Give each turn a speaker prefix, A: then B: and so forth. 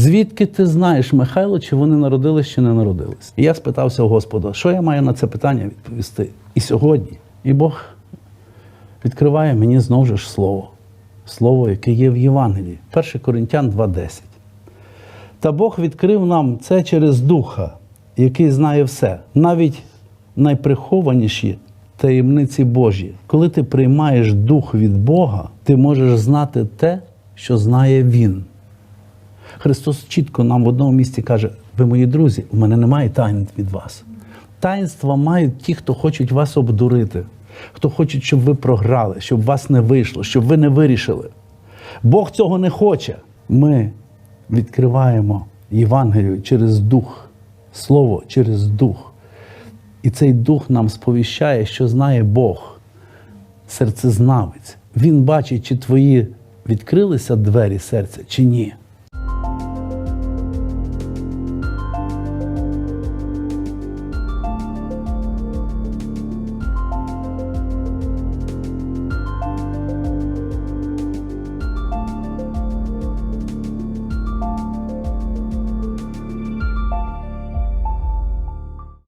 A: Звідки ти знаєш, Михайло, чи вони народились, чи не народились? І я спитався у Господа, що я маю на це питання відповісти. І сьогодні, і Бог відкриває мені знову ж слово. Слово, яке є в Євангелії. 1 Коринтян 2.10. Та Бог відкрив нам це через Духа, який знає все, навіть найприхованіші таємниці Божі. Коли ти приймаєш дух від Бога, ти можеш знати те, що знає Він. Христос чітко нам в одному місці каже: ви мої друзі, у мене немає тайн від вас. Таїнства мають ті, хто хочуть вас обдурити, хто хочуть, щоб ви програли, щоб вас не вийшло, щоб ви не вирішили. Бог цього не хоче. Ми відкриваємо Євангелію через дух, Слово через дух. І цей дух нам сповіщає, що знає Бог, серцезнавець. Він бачить, чи твої відкрилися двері серця, чи ні.